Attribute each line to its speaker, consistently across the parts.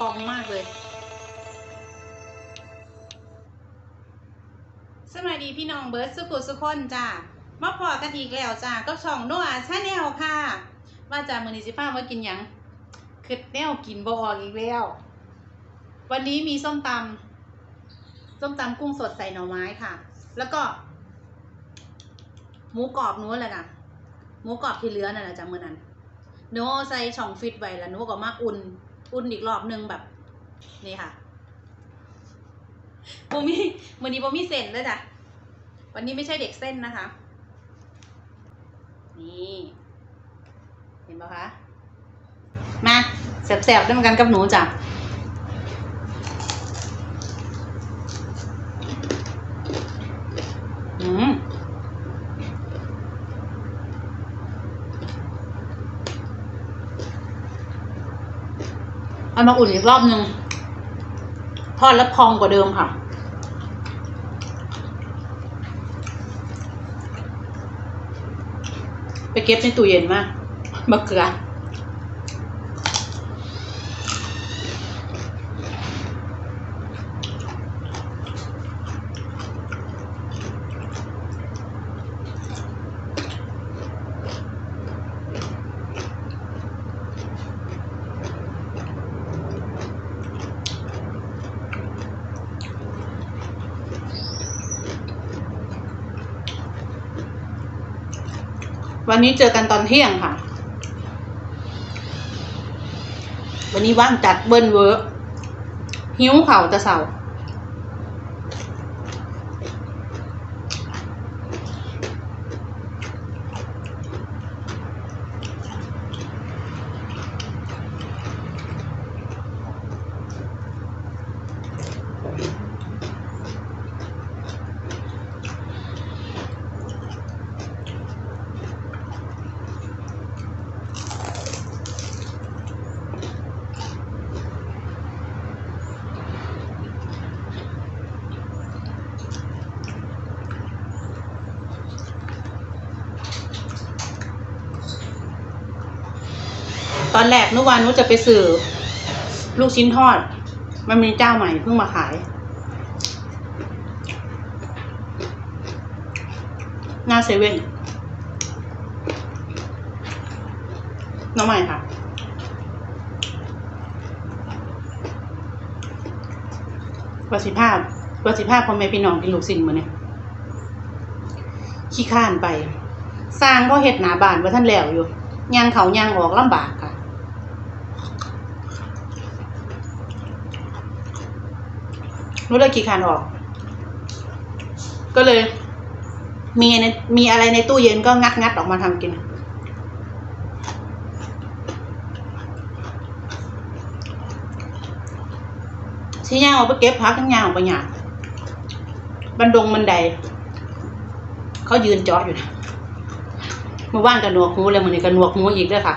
Speaker 1: พองมากเลย สวัสดีพี่น้องเบิร์ดสุกุสุคนจ้ามาพอกันอีกแล้วจ้าก็ช่องโนอาชาแนลค่ะว่าจะมือนิสิฟ้าว่ากินยังคือแนวกินบออกอีกแล้ว วันนี้มีส้มตำส้มตำกุ้งสดใส่หน่อไม้ค่ะ แล้วก็ หมูกรอบนู้นเลยนะหมูกรอบที่เหลือนั่นแหละจ้ะมือนั้นหนูเอาใส่ช่องฟิตไว้แล้วหนูก็มาอุ่น อุ่นอีกรอบหนึงแบบ นี่ค่ะโบมี่วันี้โบมีเส้นแลยจ้ะวันนี้ไม่ใช่เด็กเส้นนะคะ นี่ เห็นปะคะ มาแสบๆด้วยกันกับหนูจ้ะ เอามาอุ่นอีกรอบนึงทอดแล้วพองกว่าเดิมค่ะ ไปเก็บในตู้เย็นมากมะเขือ วันนี้เจอกันตอนเที่ยงค่ะ วันนี้ว่างจัดเบิ้ลเวอร์หิ้วเข่าจะเสา อนแรกนุวานนุจะไปสื่อลูกชิ้นทอด มันมีเจ้าใหม่เพิ่งมาขาย หน้าเซเว่นน้องใหม่ค่ะ ประสิทธิภาพประสิทธิภาพพ่อแม่พี่น้องกินลูกชิ้นมาเนี่ยขี้ข้านไป สร้างเพราะเห็ดหนาบานว่าท่านแล้วอยู่ย่างเขาย่างออกลำบากค่ะ รู้เลยกี่คันออก ก็เลย มีในมีอะไรในตู้เย็นก็งัดงัดออกมาทำกิน ที่ย่างออกไปเก็บพักทั้งย่างออกไปหยาบันดงบันได เขายืนจอดอยู่นะมื่อว่านกันหนวกหูเลยมันนี่กันหนวกหูอีกด้วยค่ะ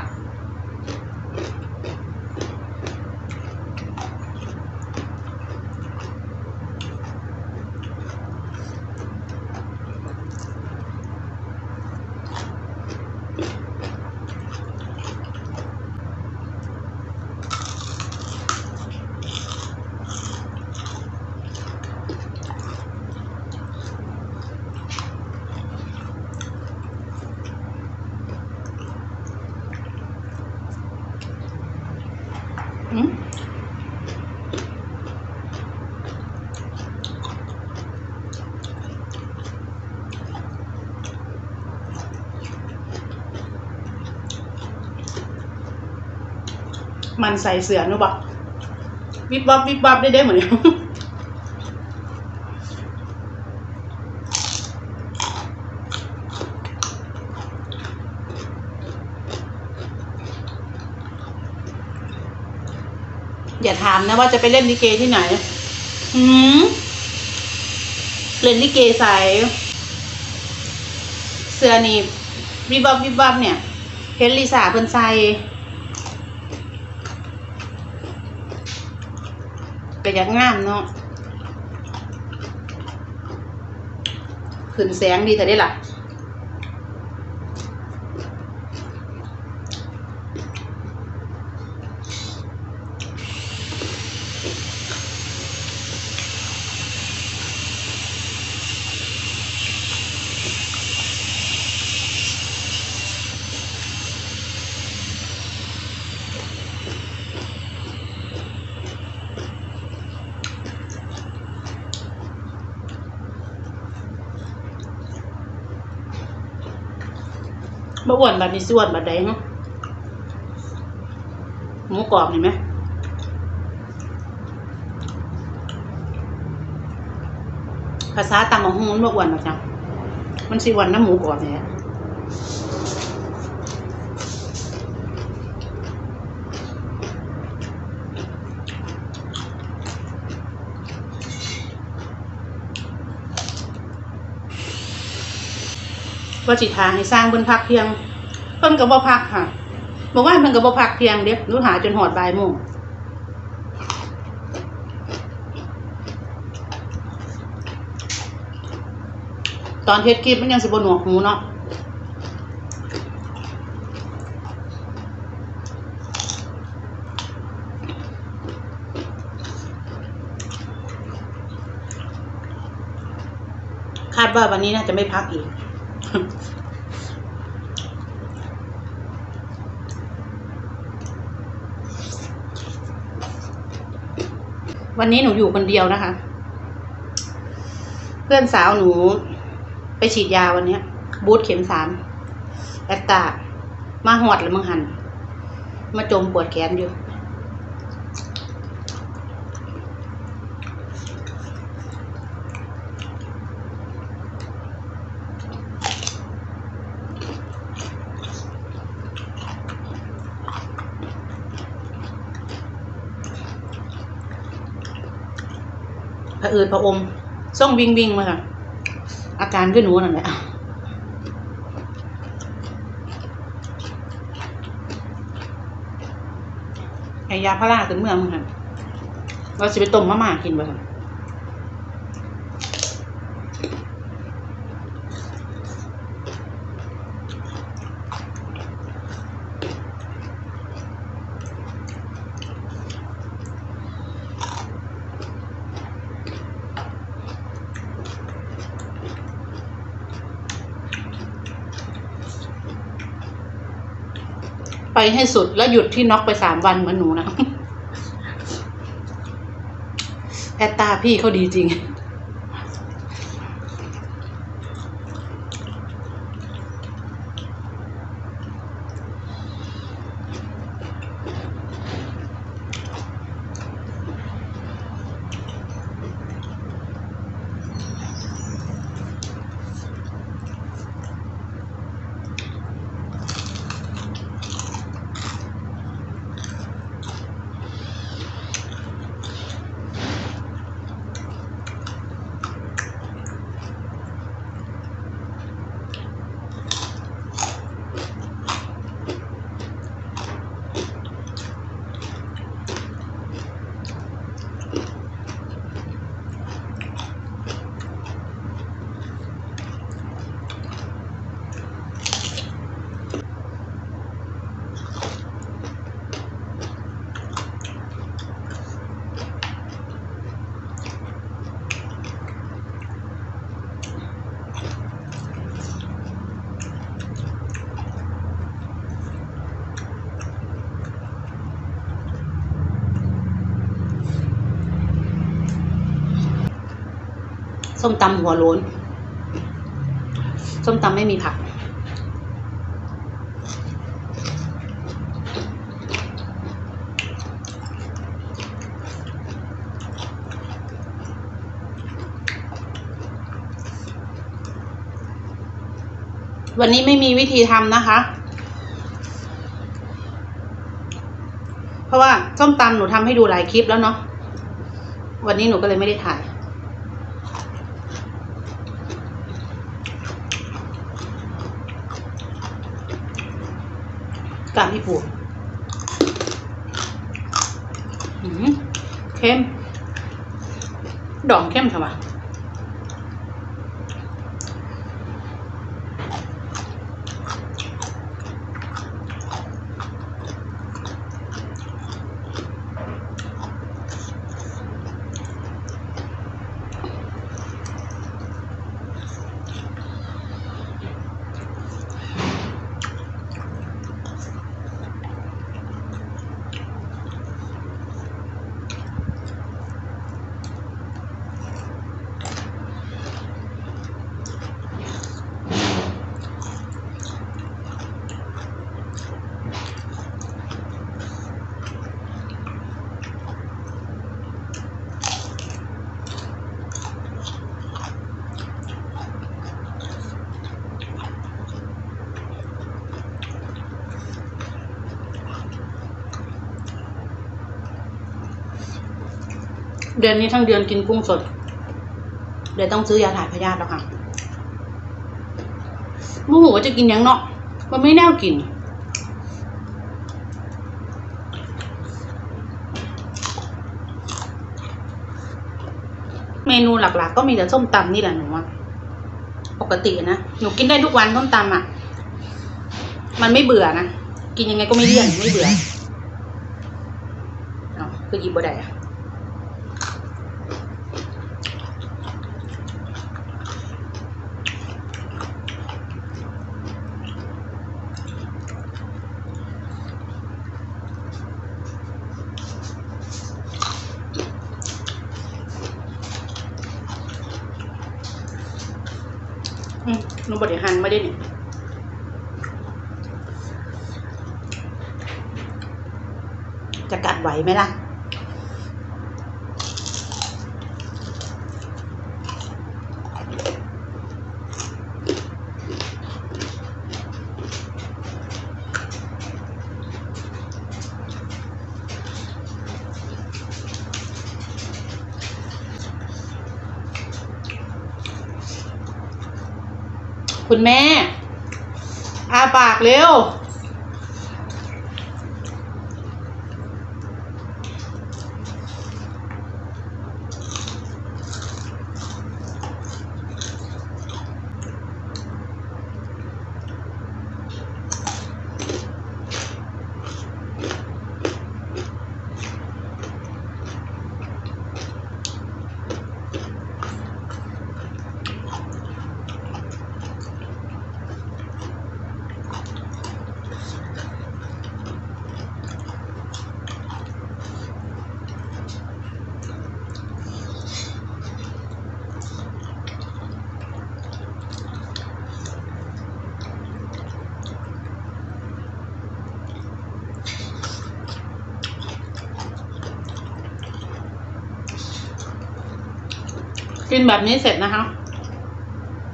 Speaker 1: มันใส่เสือนุบอกวิบวับวิบวับได้ได้เหมือนกันอย่าถามนะว่าจะไปเล่นลิเกที่ไหนหืมเล่นลิเกใส่เสื้อนี่วิบวับวิบวับเนี่ยเห็นลิซ่าเพิ่นใส่ ก็อยากงามเนาะขึ้นแสงดีแต่ได้ล่ะ บ่อ้วนแบบนี้สิอ้วนแบบใดเนาะหมูกรอบเห็นไหมภาษาต่างของฮูมันบ่อ้วนหรอกจ้ะมันสิอ้วนน้ำหมูกรอบเนี่ย ว่าสิทาให้สร้างเพิ่นพักเพียง เพิ่นก็บ่พักค่ะบอกว่าเพิ่นก็บ่พักเพียงเด็กรู้หาจนหอดบ่ายโมงตอนเฮ็ดคลิปมันยังสิบ่หนวกหูเนาะคาดว่าวันนี้น่าจะไม่พักอีก วันนี้หนูอยู่คนเดียวนะคะ เพื่อนสาวหนูไปฉีดยาวันนี้บูธเข็มสามแอตตามาหอดแล้วมังหัน มาจมปวดแขนอยู่ อืดผะอมส่งวิงวิงมาค่ะ อาการขึ้นหนูนั่นแหละไอยาพาราขึ้นเมืองค่ะเราจะไปต้มมะม่ากินบ่ค่ะ ให้สุดแล้วหยุดที่น็อกไปสามวันเหมือนหนูนะแอตตาพี่เขาดีจริง ส้ มตำหัวโล้น ส้มตำไม่มีผัก วันนี้ไม่มีวิธีทำนะคะ เพราะว่าส้มตำหนูทำให้ดูหลายคลิปแล้วเนาะ วันนี้หนูก็เลยไม่ได้ถ่าย กาบพี่ปูอืมเข้ม ดองเข้มค่ะวะ เดือนนี้ทั้งเดือนกินกุ้งสด เดี๋ยวต้องซื้อยาถ่ายพยาธิแล้วค่ะโมโหว่าจะกินยังเนาะมันไม่แน่ากิน เมนูหลักๆก็มีแต่ส้มตำนี่แหละหนูปกตินะ หนูกินได้ทุกวันส้มตำอะ มันไม่เบื่อนะ กินยังไงก็ไม่เลี่ยนไม่เบื่อ เอาคือหยิบบ่ได้อะอืมหนูบไดิหันไม่ได้เนี่ย จะกัดไหวไหมล่ะ คุณแม่อาปากเร็ว กินแบบนี้เสร็จนะคะ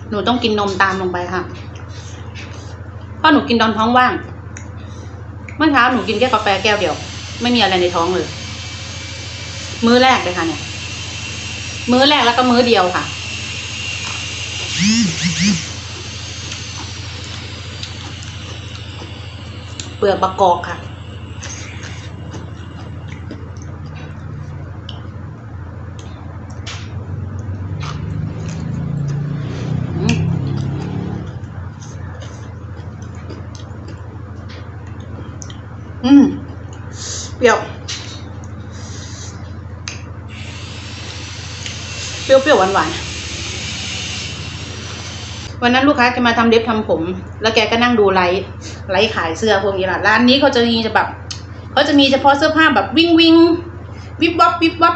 Speaker 1: หนูต้องกินนมตามลงไปค่ะเพราะหนูกินตอนท้องว่าง เมื่อเช้าหนูกินแค่กาแฟแก้วเดียว ไม่มีอะไรในท้องเลย มื้อแรกเลยค่ะเนี่ย มื้อแรกแล้วก็มื้อเดียวค่ะเปลือกประกอบค่ะ อืมอืม เปรี้ยว เปรี้ยวเปรี้ยวหวานหวานวันนั้นลูกค้าแกมาทำเล็บทำผม แล้วแกก็นั่งดูไลฟ์ไลฟ์ขายเสื้อพวกนี้แหละร้านนี้เขาจะมีจะแบบเขาจะมีเฉพาะเสื้อผ้าแบบวิ่งวิ่งวิบวับวิบวับ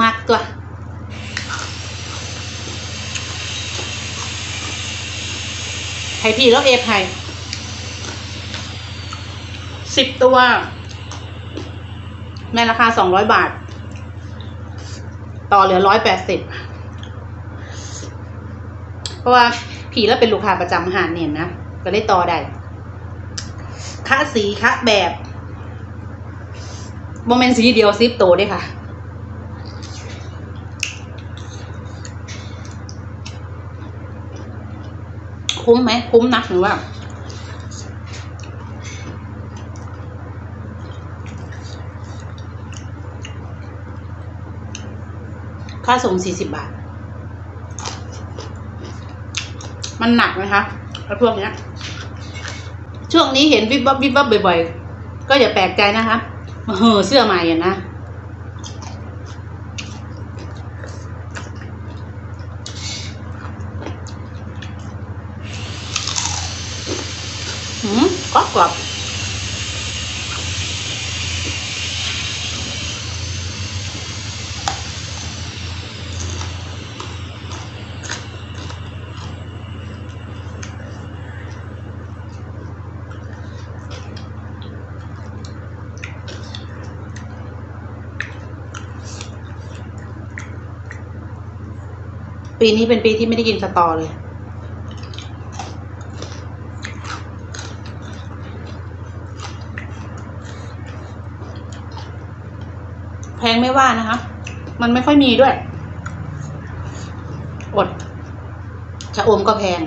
Speaker 1: มากตัวให้พี่แล้วเอฟให้สิบตัว ในราคาสองร้อยบาท ต่อเหลือร้อยแปดสิบเพราะว่าผีแล้วเป็นลูกค้าประจำหานเนี่ยนะก็เลยต่อได้ค่าสีค่าแบบโมเมนต์สีเดียวซิปโตวด้วยค่ะคุ้มไหมคุ้มนะหรือว่า ค่าส่งสี่สิบบาท มันหนักไหมคะไอ้พวกเนี้ย ช่วงนี้เห็นวิบวับวิบวับบ่อยๆ ก็อย่าแปลกใจนะคะเห่อเสื้อใหม่อะนะหืมกรอบกรอบ ปีนี้เป็นปีที่ไม่ได้กินสตอเลย แพงไม่ว่านะคะ มันไม่ค่อยมีด้วย อด ชะอมก็แพง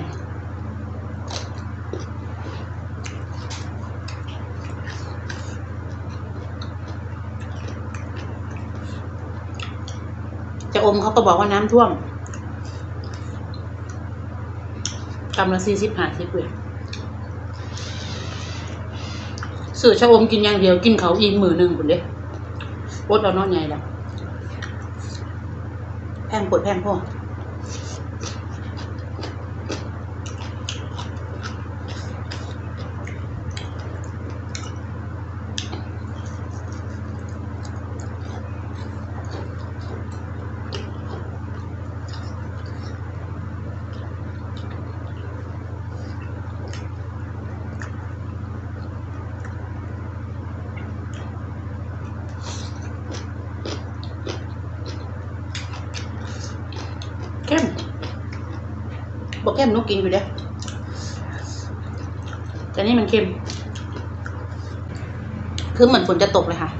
Speaker 1: จะอมเขาก็บอกว่าน้ำท่วมกำละสี่สิบห้าสิบเวยสื่อชะอมกินอย่างเดียวกินเขาอีกมือหนึ่งคุณเด้อดเอานอนใหญ่แล้วแพงปวดแพงพ่อเข้ม บอกเข้มนุกกินอยู่เด้อแต่นี่มันเค็ม คือเหมือนฝนจะตกเลยค่ะ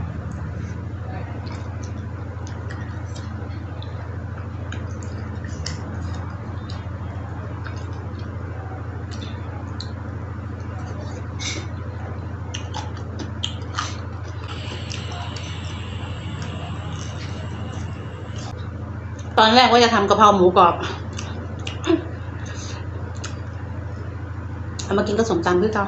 Speaker 1: ตอนแรกว่าจะทำกะเพราหมูกรอบ เอามากินก็สมตำด้วยเจ้า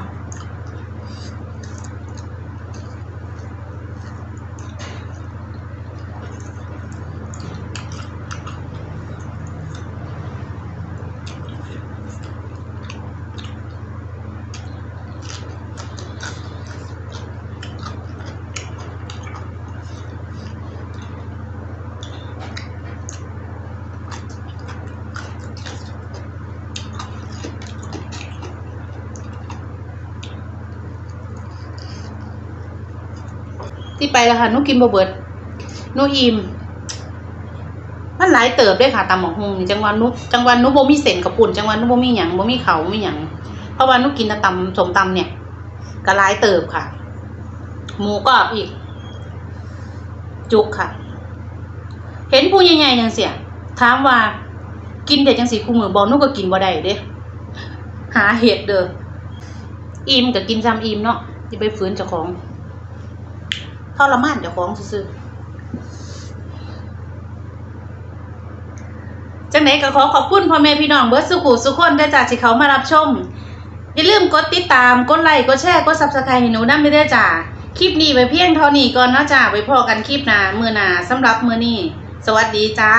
Speaker 1: ที่ไปแล้วค่ะนุกินบะเบิดนุอิ่มมันหลายเติบด้วยค่ะตำหมกฮงจังหวันนุจังหวันนุบมีเส้นกับปุ่นจังหวันนุบมีหยังบมีเขาบ่มีหยังเพราะว่านุกินต่ตำสมตำเนี่ยก็หลายเติบค่ะ หมูกรอบอีก จุกค่ะ เห็นผู้ใหญ่ๆจังเสียถามว่ากินแต่จังสีคู่มือบ่นุก็กินบ่ได้เด้หาเห็ดเด้ออิ่มก็กินซ้ำอิ่มเนาะสิไปฝืนเจ้าของ ทรมานเจ้าของซื่อๆจังไหนก็ขอขอบคุณพ่อแม่พี่น้องเบิร์ดสุขุสุขคนได้จากที่เขามารับชม อย่าลืมกดติดตาม กดไลค์กดแชร์กดซับสไครต์ให้หนูนั่นไม่ได้จ้าคลิปนี้ไปเพียงเท่านี้ก่อนนะจ้าไว้พอกันคลิปหน้ามือหน้าสำหรับมือนี้ สวัสดีจ้า